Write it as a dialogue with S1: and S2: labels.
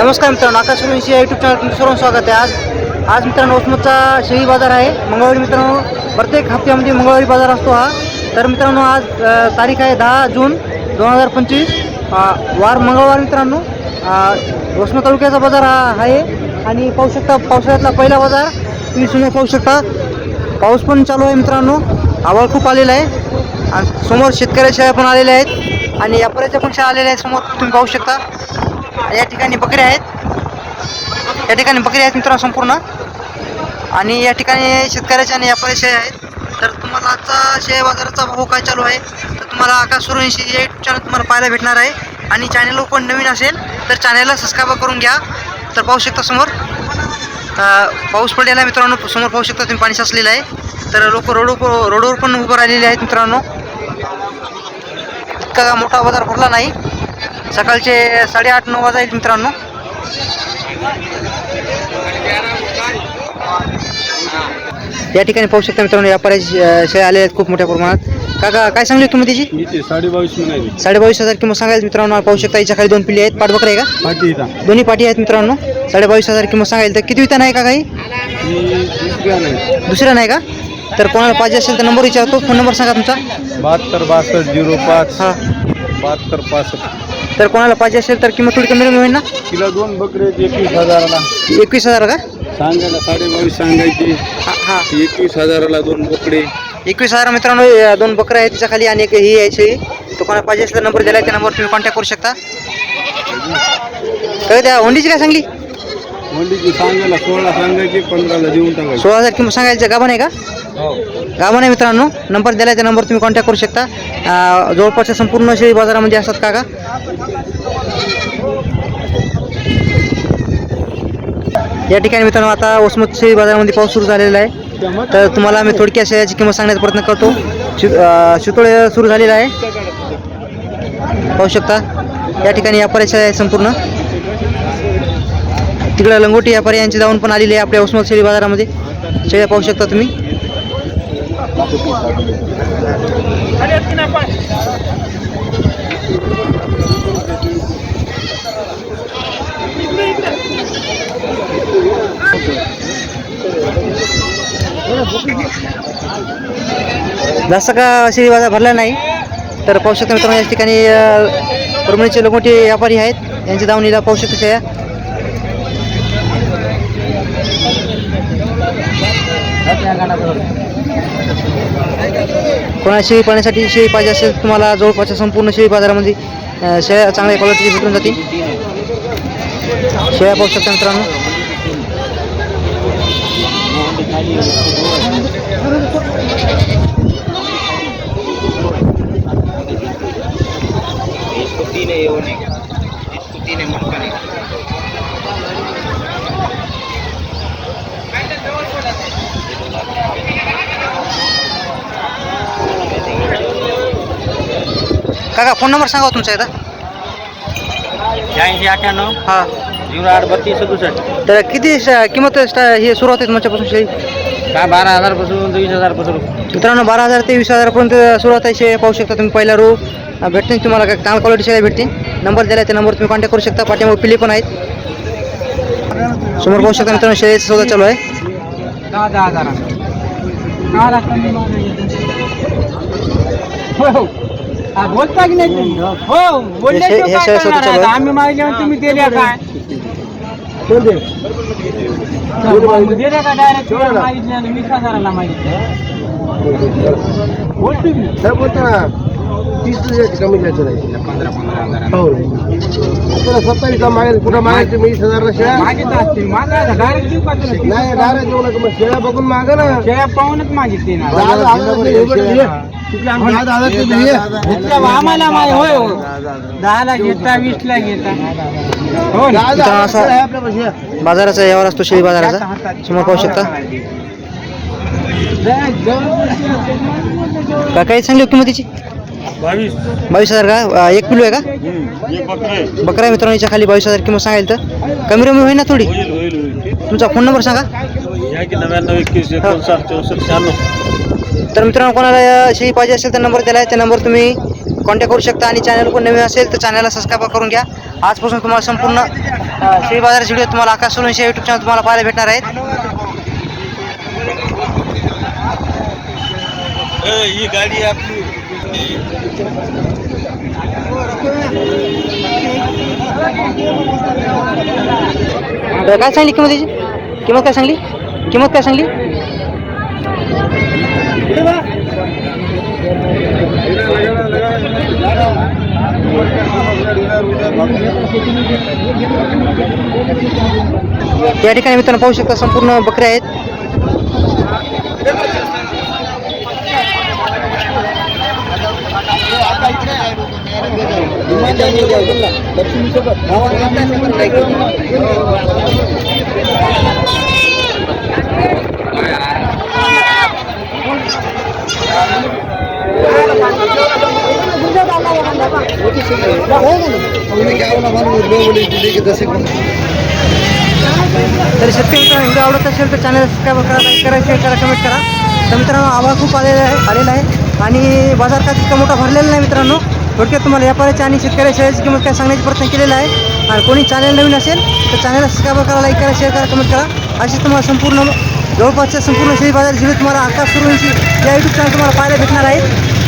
S1: नमस्कार मित्रांनो आकाश विषय यूट्यूब चॅनल तुमचं सर्वांचं स्वागत आहे. आज आज मित्रांनो उस्मतचा शेळी बाजार आहे. मंगळवारी मित्रांनो प्रत्येक हप्त्यामध्ये मंगळवारी बाजार असतो हा. तर मित्रांनो आज तारीख आहे दहा जून दोन हजार पंचवीस. वार मंगळवार मित्रांनो. अ, वसमत तालुक्याचा बाजार हा आहे. आणि पाहू शकता पावसाळ्यातला पहिला बाजार. तुम्ही सुद्धा पाहू शकता. पाऊस पण चालू आहे मित्रांनो. आवळ खूप आलेला आहे. आणि समोर शेतकऱ्या शेळ्या पण आलेल्या आहेत. आणि व्यापाऱ्याच्या पण शेळ्या आलेल्या आहेत समोर. तुम्ही पाहू शकता. या ठिकाणी बकऱ्या आहेत. या ठिकाणी बकऱ्या आहेत मित्रांनो संपूर्ण. आणि या ठिकाणी शेतकऱ्याच्या आणि व्यापारी शेळ्या आहेत. तर तुम्हाला आजचा शेअर बाजाराचा भाव काय चालू आहे? तर तुम्हाला आकाश सुरवंशी या यूट्यूब चॅनल तुम्हाला पाहायला भेटणार आहे. आणि चॅनल कोण नवीन असेल तर चॅनलला सबस्क्राईब करून घ्या. तर पाहू शकता समोर. पाऊस पडलेला आहे मित्रांनो. समोर पाहू शकता तुम्ही पाणी साचलेलं आहे. तर लोक रोड रोडवर पण उभं राहिलेले आहेत मित्रांनो. इतका मोठा बाजार भरला नाही. सकाळचे साडेआठ नऊ वाजा येईल मित्रांनो. या ठिकाणी पाहू शकता मित्रांनो अं, शेळ्या आलेल्या आहेत खूप मोठ्या प्रमाणात. काका काय सांगली किंमत त्याची
S2: इथे साडे बावीस म्हणाली
S1: साडेबावीस हजार किंमत सांगायचं मित्रांनो पाहू शकता याच्या खाली दोन पिल्ली आहेत पाठबकरे आहे का? दोन्ही पाठी आहेत मित्रांनो. साडेबावीस हजार किंमत सांगायला तर किती वितान आहे का काही
S2: नाही.
S1: दुसऱ्या नाही का? तर कोणाला पाहिजे असेल तर नंबर विचारतो. फोन नंबर सांगा तुमचा.
S2: बहात्तर बासष्ट झिरो पाच.
S1: हां.
S2: बहात्तर पासष्ट.
S1: तर कोणाला पाहिजे असेल तर किंमत थोडी कमी कमी होईल ना?
S2: तिला दोन बकरे आहेत, एकवीस हजाराला.
S1: एकवीस हजार का?
S2: सांगायला साडे बावीस सांगायची.
S1: हां हां.
S2: एकवीस हजाराला दोन बकरे.
S1: एकवीस हजार मित्रांनो दोन बकऱ्या आहेत तिच्या खाली आणि एक ही आहे शेळी तो कोणाला पाहिजे असेल तर नंबर दिला आहे त्या नंबरवर तुम्ही कॉन्टॅक्ट करू शकता. काय त्या होंडीची काय सांगली?
S2: सांगायला सोळा सांगायची पंधराला देऊन टाकायची.
S1: सोळा हजार किंमत सांगायचं गाभण आहे का?
S2: हो.
S1: गाभण मित्रांनो नंबर दिला त्या नंबर तुम्ही कॉन्टॅक्ट करू शकता. जवळपासच्या संपूर्ण शेळी बाजारामध्ये असतात का का या ठिकाणी मित्रांनो आता वसमत शेळी बाजारामध्ये पाऊस सुरू झालेला आहे. तर तुम्हाला मी थोडक्या शेळ्याची किंमत सांगण्याचा प्रयत्न करतो. शितोळे सुरू झालेला आहे. पाहू शकता या ठिकाणी व्यापारी शेळ्या आहे संपूर्ण. तिकडे लंगोटी व्यापारी यांची जाऊन पण आलेली आहे आपल्या वसमत शेळी बाजारामध्ये. शेळ्या पाहू शकता तुम्ही. जास्त का अशी वाजा भरला नाही तर पाहू शकता मित्रांनो या ठिकाणी अ, लोक मोठे व्यापारी आहेत. यांची दावणीला पाहू शकता शेळ्या. कोणा शेळी पाण्यासाठी शेळी पाहिजे असेल तुम्हाला जवळपासच्या संपूर्ण शेळी बाजारामध्ये शेळ्या चांगल्या क्वालिटीची भेटून जातील. शेळ्या पाहू शकता मित्रांनो. काका फोन नंबर सांगा हो तुमचा एकदा.
S2: शहाऐंशी अठ्ठ्याण्णव
S1: हां.
S2: झिरो आठ बत्तीस सदुसष्ट.
S1: तर किती श- किंमत स्टा हे सुरू होते तुमच्यापासून शेळी?
S2: काय बारा हजारपासून वीस हजारपासून
S1: मित्रांनो बारा हजार ते वीस हजारपर्यंत सुरुवात आहे शेळ्या पाहू शकता तुम्ही पहिला रो अं, भेटतील तुम्हाला काय चांगल्या क्वालिटी शेळ्या भेटतील. नंबर दिला त्या नंबर तुम्ही कॉन्टॅक्ट करू शकता. पाठीमागे पिली पण आहेत. समोर पाहू शकता मित्रांनो शेळीचा सौदा चालू आहे.
S2: दहा दहा हजार
S3: बोलता की नाही? हो. बोलले
S1: हे- हे
S3: काय करणार आहे? आम्ही मागल्यावर तुम्ही दिल्या काय दिल्या का डायरेक्ट मागितल्या आणि वीस हजाराला मागितलं. बोलतो मी
S2: तीस कमी द्यायचं नाही. पंधरा पंधरा हजार हो सत्तावीस मागायचं कुठं मागायचं? मी वीस हजार शेळ्या.
S3: मागितलं असतील. मागायला डायरेक्ट देऊ का तुला?
S2: नाही दारा देऊ नका. मग शेळ्या बघून मागा ना.
S3: शेळ्या पाहूनच मागितली ना.
S2: दहा. तिकडे आम्ही दहा हजार
S3: आम्हाला माहिती होय हो दहाला घेता वीस ला घेता. हो ना.
S2: दहा दहा
S1: मित्रांनो,
S2: हजार
S1: असा-
S2: शेळ्या आहे. आपल्यापाशी.
S1: बाजाराचा व्यवहार असतो शेळी बाजाराचा. समोर पाहू शकता. का काही सांगली हो किंमतीची
S2: बावीस.
S1: बावीस हजार का? एक किलो आहे का?
S2: बकरे
S1: आहे. मित्रांनो याच्या खाली बावीस हजार किंमत सांगाल तर. कमी रमी होईल ना थोडी? तुमचा फोन नंबर सांगा. तर मित्रांनो कोणाला शेळी पाहिजे असेल तर नंबर दिला आहे. त्या नंबर तुम्ही कॉन्टॅक्ट करू शकता. आणि चॅनल कोण नवीन असेल तर चॅनलला सबस्क्राईब करून घ्या. आजपासून तुम्हाला संपूर्ण शेळी बाजाराचे व्हिडिओ तुम्हाला आकाश सोलूनशी यूट्यूब चॅनल तुम्हाला पाहायला भेटणार आहेत.
S2: ही गाडी आपली.
S1: काय सांगली किंमत त्याची किंमत काय सांगली? किंमत काय सांगली? या ठिकाणी मित्रांनो पाहू शकता संपूर्ण बकऱ्या आहेत. तर शेतकरी मित्रांनो व्हिडिओ आवडत असेल तर चॅनल सबस्क्राईब करा लाईक करा शेअर करा कमेंट करा. तर मित्रांनो आवाज खूप आलेला आहे आलेला आहे. आणि बाजार का तितका मोठा भरलेला नाही मित्रांनो. थोडक्यात तुम्हाला व्यापाऱ्याची आणि शेतकऱ्याच्या शाळेची किंमत काय सांगण्याचा प्रयत्न केलेला आहे. आणि कोणी चॅनल नवीन असेल तर चॅनलला सबस्क्राईब करा लाईक करा शेअर करा कमेंट करा. अशी तुम्हाला संपूर्ण जवळपासच्या संपूर्ण शेळी बाजार जिल्ह्यात तुम्हाला आकाश सुरूंची या यूट्यूब चॅनल तुम्हाला पाहायला भेटणार आहेत.